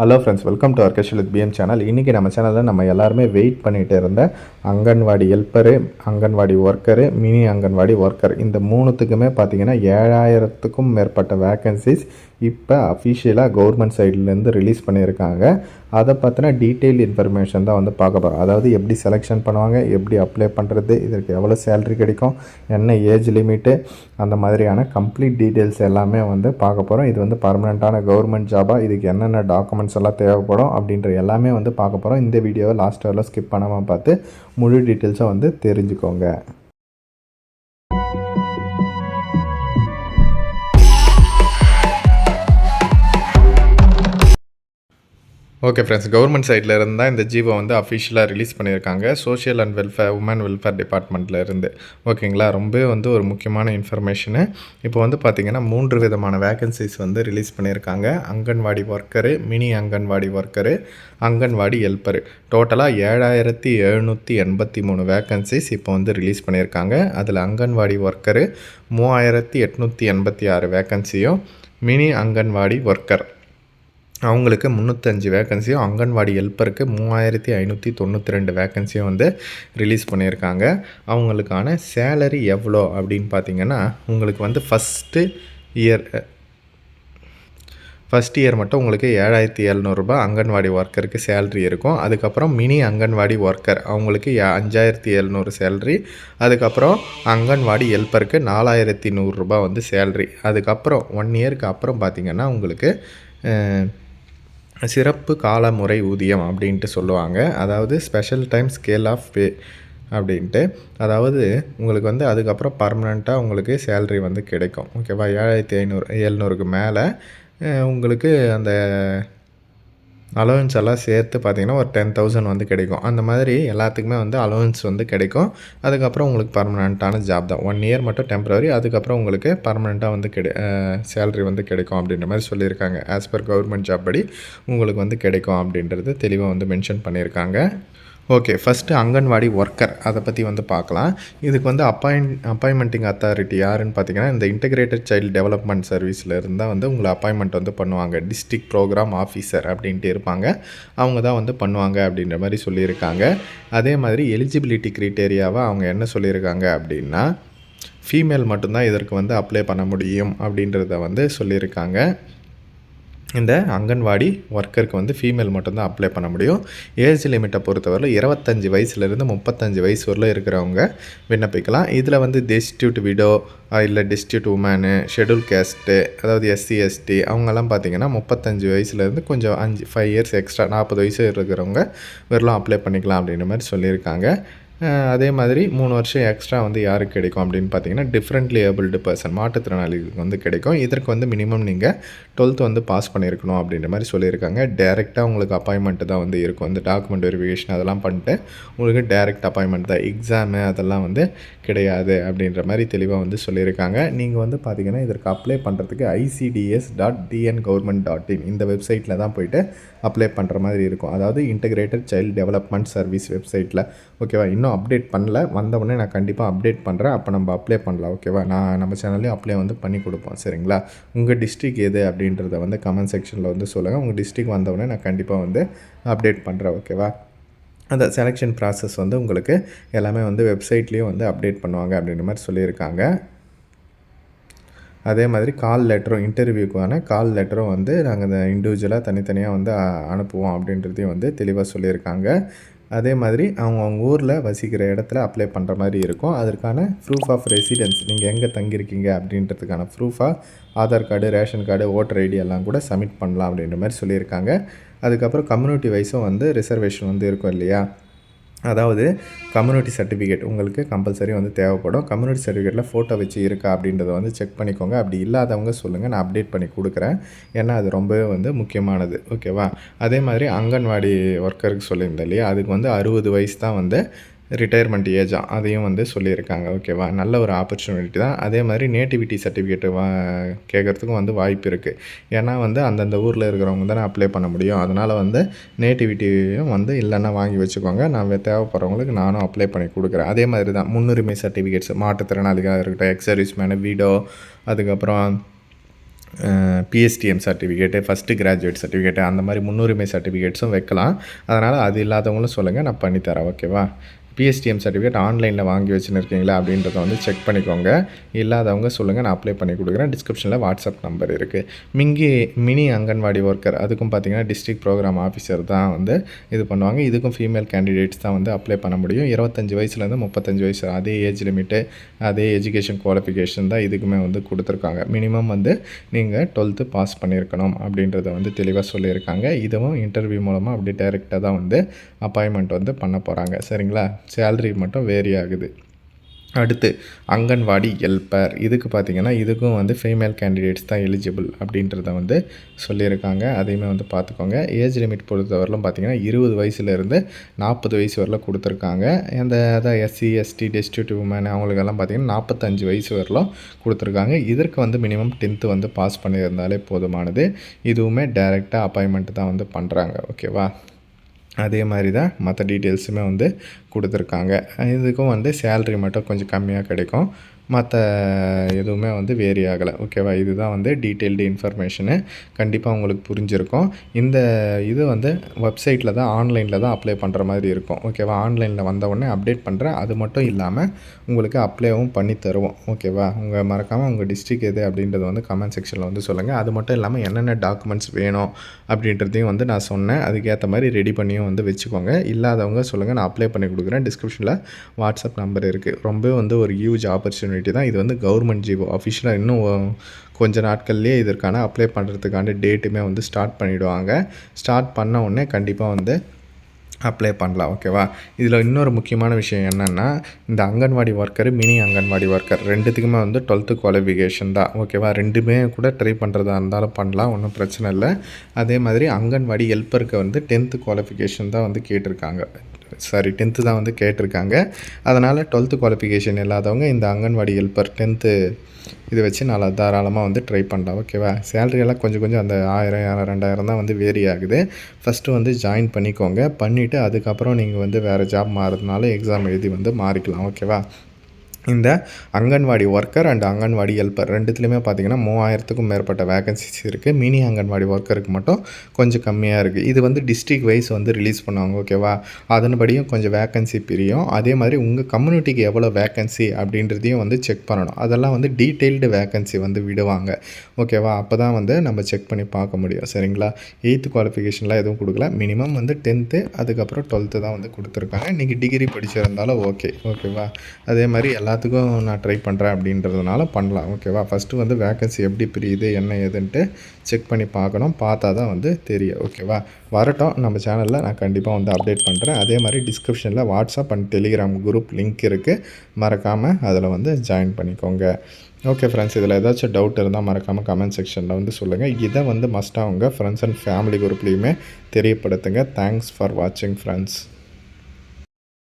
Hello friends welcome to அர்கஷல் PM channel இன்றைக்கி நம்ம சேனலில் நம்ம எல்லாருமே வெயிட் பண்ணிகிட்டு இருந்த anganwadi helper anganwadi worker mini anganwadi worker இந்த மூணுத்துக்குமே பார்த்தீங்கன்னா ஏழாயிரத்துக்கும் மேற்பட்ட வேக்கன்சிஸ் இப்போ அஃபிஷியலாக கவர்மெண்ட் சைட்லேருந்து ரிலீஸ் பண்ணியிருக்காங்க. அதை பற்றின டீட்டெயில் இன்ஃபர்மேஷன் தான் வந்து பார்க்க போகிறோம் அதாவது எப்படி செலெக்ஷன் பண்ணுவாங்க எப்படி அப்ளை பண்ணுறது இதற்கு எவ்வளோ சேலரி கிடைக்கும் என்ன ஏஜ் லிமிட்டு அந்த மாதிரியான கம்ப்ளீட் டீட்டெயில்ஸ் எல்லாமே வந்து பார்க்க போகிறோம் இது வந்து பர்மனெண்ட்டான கவர்மெண்ட் ஜாபாக இதுக்கு என்னென்ன டாக்குமெண்ட்ஸ் எல்லாம் தேவைப்படும் அப்படின்ற எல்லாமே வந்து பார்க்க போகிறோம் இந்த வீடியோவை லாஸ்ட் வரலாம் ஸ்கிப் பண்ணாமல் பார்த்து முழு டீட்டெயில்ஸை வந்து தெரிஞ்சுக்கோங்க. ஓகே ஃப்ரெண்ட்ஸ் கவர்மெண்ட் சைடில் இருந்தால் இந்த ஜீவோ வந்து அஃபிஷியலாக ரிலீஸ் பண்ணியிருக்காங்க. Social and welfare woman welfare டிபார்ட்மெண்ட்டில் இருந்து. ஓகேங்களா ரொம்ப வந்து ஒரு முக்கியமான இன்ஃபர்மேஷனு இப்போ வந்து பார்த்திங்கன்னா மூன்று விதமான வேகன்சிஸ் வந்து ரிலீஸ் பண்ணியிருக்காங்க. Anganwadi worker mini anganwadi worker anganwadi helper டோட்டலாக ஏழாயிரத்தி எழுநூற்றி எண்பத்தி மூணு வேகன்சிஸ் இப்போ வந்து ரிலீஸ் பண்ணியிருக்காங்க. அதில் அங்கன்வாடி ஒர்க்கரு மூவாயிரத்தி எட்நூற்றி எண்பத்தி ஆறு வேகன்சியும் மினி அங்கன்வாடி ஒர்க்கர் அவங்களுக்கு முந்நூற்றஞ்சு வேக்கன்சியும் அங்கன்வாடி ஹெல்ப்பருக்கு மூவாயிரத்தி ஐநூற்றி தொண்ணூற்றி ரெண்டு வேக்கன்சியும் வந்து ரிலீஸ் பண்ணியிருக்காங்க. அவங்களுக்கான சேலரி எவ்வளோ அப்படின்னு பார்த்தீங்கன்னா உங்களுக்கு வந்து ஃபஸ்ட்டு இயர் ஃபஸ்ட் இயர் மட்டும் உங்களுக்கு ஏழாயிரத்தி எழுநூறுபா அங்கன்வாடி ஒர்க்கருக்கு சேல்ரி இருக்கும். அதுக்கப்புறம் மினி அங்கன்வாடி ஒர்க்கர் அவங்களுக்கு ஏ- அஞ்சாயிரத்தி எழுநூறு சேல்ரி அதுக்கப்புறம் அங்கன்வாடி ஹெல்ப்பருக்கு நாலாயிரத்தி நூறுரூபா வந்து சேல்ரி அதுக்கப்புறம் ஒன் இயருக்கு அப்புறம் பார்த்திங்கன்னா உங்களுக்கு சிறப்பு காலமுறை ஊதியம் அப்படின்ட்டு சொல்லுவாங்க. அதாவது special time scale of pay அப்படின்ட்டு. அதாவது உங்களுக்கு வந்து அதுக்கப்புறம் பர்மனெண்ட்டாக உங்களுக்கு சேல்ரி வந்து கிடைக்கும். ஓகேவா ஏழாயிரத்தி ஐநூறு எழுநூறுக்கு மேலே உங்களுக்கு அந்த அலோவன்ஸ் எல்லாம் சேர்த்து பார்த்தீங்கன்னா ஒரு டென் தௌசண்ட் வந்து கிடைக்கும். அந்த மாதிரி எல்லாத்துக்குமே வந்து அலோவன்ஸ் வந்து கிடைக்கும். அதுக்கப்புறம் உங்களுக்கு பர்மனெண்ட்டான ஜாப் தான். ஒன் இயர் மட்டும் டெம்பரரி அதுக்கப்புறம் உங்களுக்கு பர்மனெண்ட்டாக வந்து கிடை சேலரி வந்து கிடைக்கும் அப்படின்ற மாதிரி சொல்லியிருக்காங்க. ஆஸ் பர் கவர்மெண்ட் ஜாப் படி உங்களுக்கு வந்து கிடைக்கும் அப்படின்றது தெளிவாக வந்து மென்ஷன் பண்ணியிருக்காங்க. ஓகே ஃபஸ்ட்டு அங்கன்வாடி ஒர்க்கர் அதை பற்றி வந்து பார்க்கலாம். இதுக்கு வந்து அப்பாயின் அப்பாயின்மெண்டிங் அத்தாரிட்டி யாருன்னு பார்த்தீங்கன்னா இந்த இன்டகிரேட்டட் சைல்டு டெவலப்மெண்ட் சர்வீஸில் இருந்தால் வந்து உங்களை அப்பாயின்மெண்ட் வந்து பண்ணுவாங்க. டிஸ்ட்ரிக்ட் ப்ரோக்ராம் ஆஃபீஸர் அப்படின்ட்டு இருப்பாங்க. அவங்க தான் வந்து பண்ணுவாங்க அப்படின்ற மாதிரி சொல்லியிருக்காங்க. அதே மாதிரி எலிஜிபிலிட்டி க்ரைட்டேரியாவை அவங்க என்ன சொல்லியிருக்காங்க அப்படின்னா ஃபீமேல் மட்டும்தான் இதற்கு வந்து அப்ளை பண்ண முடியும் அப்படின்றத வந்து சொல்லியிருக்காங்க. இந்த அங்கன்வாடி ஒர்க்கருக்கு வந்து ஃபீமேல் மட்டும்தான் அப்ளை பண்ண முடியும். ஏஜ் லிமிட்டை பொறுத்தவரையில் இருபத்தஞ்சி வயசுலேருந்து முப்பத்தஞ்சு வயசு வரல இருக்கிறவங்க விண்ணப்பிக்கலாம். இதில் வந்து டிஸ்ட்யூட் விடோ இல்லை டிஸ்ட்யூட் உமனு ஷெட்யூல் கேஸ்ட்டு அதாவது எஸ்சி எஸ்டி அவங்கெல்லாம் பார்த்தீங்கன்னா முப்பத்தஞ்சு வயசுலேருந்து கொஞ்சம் அஞ்சு ஃபைவ் இயர்ஸ் எக்ஸ்ட்ரா நாற்பது வயசு இருக்கிறவங்க வெறும் அப்ளை பண்ணிக்கலாம் அப்படின்ற மாதிரி சொல்லியிருக்காங்க. அதே மாதிரி மூணு வருஷம் எக்ஸ்ட்ரா வந்து யாருக்கு கிடைக்கும் அப்படின்னு பார்த்தீங்கன்னா டிஃப்ரெண்ட்லி ஏபிள்டு பர்சன் மாற்றுத்திறனாளிகளுக்கு வந்து கிடைக்கும். இதற்கு வந்து மினிமம் நீங்கள் டுவெல்த்து வந்து பாஸ் பண்ணியிருக்கணும் அப்படின்ற மாதிரி சொல்லியிருக்காங்க. டேரெக்டாக உங்களுக்கு அப்பாயின்மெண்ட் தான் வந்து இருக்கும். இந்த டாக்குமெண்ட் வெரிஃபிகேஷன் அதெல்லாம் பண்ணிட்டு உங்களுக்கு டேரெக்ட் அப்பாயின்மெண்ட் தான். எக்ஸாமு அதெல்லாம் வந்து கிடையாது அப்படின்ற மாதிரி தெளிவாக வந்து சொல்லியிருக்காங்க. நீங்கள் வந்து பார்த்தீங்கன்னா இதற்கு அப்ளை பண்ணுறதுக்கு ICDS dot TN government dot in இந்த வெப்சைட்டில் தான் போயிட்டு அப்ளை பண்ணுற மாதிரி இருக்கும். அதாவது இன்டகிரேட்டட் சைல்டு டெவலப்மெண்ட் சர்வீஸ் வெப்சைட்டில் ஓகேவா? இன்னும் அப்டேட் பண்ணல. வந்தவுடனே நான் கண்டிப்பாக அப்டேட் பண்ணுறேன் அப்போ நம்ம அப்ளை பண்ணலாம் ஓகேவா? நான் நம்ம சேனல்லையும் அப்ளை வந்து பண்ணி கொடுப்போம் சரிங்களா? உங்கள் டிஸ்ட்ரிக் எது அப்படின்றத வந்து கமெண்ட் செக்ஷனில் வந்து சொல்லுங்கள் உங்கள் டிஸ்ட்ரிக் வந்தவுடனே நான் கண்டிப்பாக வந்து அப்டேட் பண்ணுறேன் ஓகேவா? அந்த செலெக்ஷன் ப்ராசஸ் வந்து உங்களுக்கு எல்லாமே வந்து வெப்சைட்லேயும் வந்து அப்டேட் பண்ணுவாங்க அப்படின்ற மாதிரி சொல்லியிருக்காங்க. அதே மாதிரி கால் லெட்டரும் இன்டர்வியூக்கான கால் லெட்டரும் வந்து நாங்கள் இந்த இண்டிவிஜுவலாக தனித்தனியாக வந்து அனுப்புவோம் அப்படின்றதையும் வந்து தெளிவாக சொல்லியிருக்காங்க. அதே மாதிரி அவங்க அவங்க ஊரில் வசிக்கிற இடத்துல அப்ளை பண்ணுற மாதிரி இருக்கும். அதற்கான ப்ரூஃப் ஆஃப் ரெசிடென்ஸ் நீங்கள் எங்கே தங்கியிருக்கீங்க அப்படின்றதுக்கான ப்ரூஃபாக Aadhaar card ration card voter ID எல்லாம் கூட சப்மிட் பண்ணலாம் அப்படின்ற மாதிரி சொல்லியிருக்காங்க. அதுக்கப்புறம் கம்யூனிட்டி வைஸும் வந்து ரிசர்வேஷன் வந்து இருக்கும் இல்லையா? அதாவது கம்யூனிட்டி சர்டிஃபிகேட் உங்களுக்கு கம்பல்சரி வந்து தேவைப்படும். கம்யூனிட்டி சர்டிஃபிகேட்டில் ஃபோட்டோ வச்சு இருக்கா அப்படின்றத வந்து செக் பண்ணிக்கோங்க. அப்படி இல்லாதவங்க சொல்லுங்கள் நான் அப்டேட் பண்ணி கொடுக்குறேன். ஏன்னா அது ரொம்பவே வந்து முக்கியமானது. ஓகேவா அதே மாதிரி அங்கன்வாடி ஒர்க்கருக்கு சொல்லியிருந்தேன் இல்லையா? அதுக்கு வந்து அறுபது வயசு தான் வந்து ரிட்டையர்மெண்ட் ஏஜா அதையும் வந்து சொல்லியிருக்காங்க ஓகேவா நல்ல ஒரு ஆப்பர்ச்சுனிட்டி தான். அதே மாதிரி நேட்டிவிட்டி சர்டிஃபிகேட் வா கேட்குறதுக்கும் வந்து வாய்ப்பு இருக்குது ஏன்னா வந்து அந்தந்த ஊரில் இருக்கிறவங்க தானே அப்ளை பண்ண முடியும். அதனால் வந்து நேட்டிவிட்டியும் வந்து இல்லைன்னா வாங்கி வச்சுக்கோங்க. நான் தேவைப்படுறவங்களுக்கு நானும் அப்ளை பண்ணி கொடுக்குறேன். அதே மாதிரி தான் முன்னுரிமை சர்டிஃபிகேட்ஸ் மாற்றுத்திறனாளிகளாக இருக்கட்டும் எக்ஸ் மேன வீடோ அதுக்கப்புறம் PSTM certificate first graduate certificate அந்த மாதிரி முன்னுரிமை சர்டிஃபிகேட்ஸும் வைக்கலாம். அதனால் அது இல்லாதவங்களும் சொல்லுங்கள் நான் பண்ணித்தரேன் ஓகேவா பிஎஸ்டிஎம் சர்டிஃபிகேட் ஆன்லைனில் வாங்கி வச்சுன்னு இருக்கீங்களா அப்படின்றத வந்து செக் பண்ணிக்கோங்க. இல்லாதவங்க சொல்லுங்கள் நான் அப்ளை பண்ணி கொடுக்குறேன். டிஸ்கிரிப்ஷனில் வாட்ஸ்அப் நம்பர் இருக்குது மிங்கி மினி அங்கன்வாடி ஒர்க்கர் அதுக்கும் பார்த்தீங்கன்னா டிஸ்ட்ரிக்ட் ப்ரோக்ராம் ஆஃபீஸர் தான் வந்து இது பண்ணுவாங்க. இதுக்கும் ஃபீமேல் கேண்டிடேட்ஸ் தான் வந்து அப்ளை பண்ண முடியும். இருபத்தஞ்சி வயசுலேருந்து முப்பத்தஞ்சு வயசு அதே ஏஜ் லிமிட்டு அதே எஜுகேஷன் குவாலிஃபிகேஷன் தான் இதுக்குமே வந்து கொடுத்துருக்காங்க. மினிமம் வந்து நீங்கள் டுவெல்த்து பாஸ் பண்ணியிருக்கணும் அப்படின்றத வந்து தெளிவாக சொல்லியிருக்காங்க. இதுவும் இன்டர்வியூ மூலமாக அப்படி டைரெக்டாக தான் வந்து அப்பாயின்மெண்ட் வந்து பண்ண போகிறாங்க சரிங்களா? சேல்ரி மட்டும் வேரி ஆகுது. அடுத்து அங்கன்வாடி ஹெல்ப்பர் இதுக்கு பார்த்திங்கன்னா இதுக்கும் வந்து ஃபீமேல் கேண்டிடேட்ஸ் தான் எலிஜிபிள் அப்படின்றத வந்து சொல்லியிருக்காங்க. அதையுமே வந்து பார்த்துக்கோங்க ஏஜ் லிமிட் பொறுத்தவரையிலும் பார்த்திங்கன்னா இருபது வயசுலேருந்து நாற்பது வயசு வரலாம் கொடுத்துருக்காங்க. அந்த அதான் எஸ்சி எஸ்டி டெஸ்டியூட் உமன் அவங்களுக்கெல்லாம் பார்த்திங்கன்னா நாற்பத்தஞ்சு வயசு வரலாம் கொடுத்துருக்காங்க. இதற்கு வந்து மினிமம் டென்த்து வந்து பாஸ் பண்ணியிருந்தாலே போதுமானது. இதுவுமே டைரெக்டாக அப்பாயின்மெண்ட் தான் வந்து பண்ணுறாங்க ஓகேவா அதே மாதிரி தான் மற்ற டீட்டெயில்ஸுமே வந்து கொடுத்துருக்காங்க. இதுக்கும் வந்து சேல்ரி மட்டும் கொஞ்சம் கம்மியாக கிடைக்கும். மற்ற எதுவுமே வந்து வேரி ஆகலை. ஓகேவா இதுதான் வந்து டீட்டெயில்டு இன்ஃபர்மேஷனு கண்டிப்பாக உங்களுக்கு புரிஞ்சிருக்கும். இந்த இது வந்து வெப்சைட்டில் தான் ஆன்லைனில் தான் அப்ளை பண்ணுற மாதிரி இருக்கும். ஓகேவா ஆன்லைனில் வந்த உடனே அப்டேட் பண்ணுறேன் அது மட்டும் இல்லாமல் உங்களுக்கு அப்ளைவும் பண்ணி தருவோம். ஓகேவா உங்கள் மறக்காமல் உங்கள் டிஸ்ட்ரிக் எது அப்படின்றது வந்து கமெண்ட் செக்ஷனில் வந்து சொல்லுங்கள் அது மட்டும் இல்லாமல் என்னென்ன டாக்குமெண்ட்ஸ் வேணும் அப்படின்றதையும் வந்து நான் சொன்னேன். அதுக்கேற்ற மாதிரி ரெடி பண்ணியும் வந்து வச்சுக்கோங்க. இல்லாதவங்க சொல்லுங்கள் நான் அப்ளை பண்ணி கொடுக்குறேன். டிஸ்கிரிப்ஷனில் வாட்ஸ்அப் நம்பர் இருக்குது ரொம்ப வந்து ஒரு ஹியூஜ் ஆப்பர்ச்சுனிட்டி ஆப்பர்ச்சுனிட்டி தான். இது வந்து கவர்மெண்ட் ஜிஓ அஃபிஷியலாக இன்னும் கொஞ்ச நாட்கள்லேயே இதற்கான அப்ளை பண்ணுறதுக்கான டேட்டுமே வந்து ஸ்டார்ட் பண்ணிவிடுவாங்க ஸ்டார்ட் பண்ண உடனே கண்டிப்பாக வந்து அப்ளை பண்ணலாம். ஓகேவா இதில் இன்னொரு முக்கியமான விஷயம் என்னென்னா இந்த anganwadi worker mini anganwadi worker ரெண்டுத்துக்குமே வந்து டுவெல்த்து குவாலிஃபிகேஷன் தான். ஓகேவா ரெண்டுமே கூட ட்ரை பண்ணுறதா இருந்தாலும் பண்ணலாம். ஒன்றும் பிரச்சனை இல்லை. அதே மாதிரி அங்கன்வாடி ஹெல்ப்பருக்கு வந்து டென்த்து குவாலிஃபிகேஷன் தான் வந்து கேட்டிருக்காங்க. சாரி டென்த்து தான் வந்து கேட்டிருக்காங்க. அதனால் டுவெல்த்து குவாலிஃபிகேஷன் இல்லாதவங்க இந்த அங்கன்வாடி ஹெல்ப்பர் டென்த்து இதை வச்சு நல்லா தாராளமாக வந்து ட்ரை பண்ணலாம் ஓகேவா சேலரியெல்லாம் கொஞ்சம் கொஞ்சம் அந்த ஆயிரம் ரெண்டாயிரம் தான் வந்து வேரி ஆகுது. ஃபஸ்ட்டு வந்து ஜாயின் பண்ணிக்கோங்க. பண்ணிவிட்டு அதுக்கப்புறம் நீங்கள் வந்து வேறு ஜாப் மாறுறதுனால எக்ஸாம் எழுதி வந்து மாறிக்கலாம் ஓகேவா இந்த anganwadi worker and anganwadi helper ரெண்டுத்துலேயுமே பார்த்திங்கன்னா மூவாயிரத்துக்கும் மேற்பட்ட வேகன்சிஸ் இருக்குது மினி அங்கன்வாடி ஒர்க்கருக்கு மட்டும் கொஞ்சம் கம்மியாக இருக்குது இது வந்து டிஸ்ட்ரிக் வைஸ் வந்து ரிலீஸ் பண்ணுவாங்க ஓகேவா அதன்படியும் கொஞ்சம் வேக்கன்சி பிரியும். அதே மாதிரி உங்கள் கம்யூனிட்டிக்கு எவ்வளோ வேகன்சி அப்படின்றதையும் வந்து செக் பண்ணணும். அதெல்லாம் வந்து டீட்டெயில்டு வேக்கன்சி வந்து விடுவாங்க ஓகேவா அப்போ தான் வந்து நம்ம செக் பண்ணி பார்க்க முடியும் சரிங்களா? எயித்து குவாலிஃபிகேஷன்லாம் எதுவும் கொடுக்கல. மினிமம் வந்து டென்த்து அதுக்கப்புறம் டுவெல்த்து தான் வந்து கொடுத்துருக்காங்க. நீங்கள் டிகிரி படிச்சிருந்தாலும் ஓகே ஓகேவா அதே மாதிரி எல்லா எல்லாத்துக்கும் நான் ட்ரை பண்ணுறேன் அப்படின்றதுனால பண்ணலாம் ஓகேவா ஃபஸ்ட்டு வந்து வேக்கன்சி எப்படி பிரியுது என்ன ஏதுன்ட்டு செக் பண்ணி பார்க்கணும். பார்த்தா தான் வந்து தெரியும் ஓகேவா வரட்டும் நம்ம சேனலில் நான் கண்டிப்பாக வந்து அப்டேட் பண்ணுறேன் அதே மாதிரி டிஸ்கிரிப்ஷனில் WhatsApp and Telegram group link இருக்குது மறக்காமல் அதில் வந்து ஜாயின் பண்ணிக்கோங்க. ஓகே ஃப்ரெண்ட்ஸ் இதில் ஏதாச்சும் டவுட் இருந்தால் மறக்காமல் கமெண்ட் செக்ஷனில் வந்து சொல்லுங்கள் இதை வந்து மஸ்ட்டாக உங்கள் ஃப்ரெண்ட்ஸ் அண்ட் ஃபேமிலி குரூப்லேயுமே தெரியப்படுத்துங்க. தேங்க்ஸ் ஃபார் வாட்சிங் ஃப்ரெண்ட்ஸ்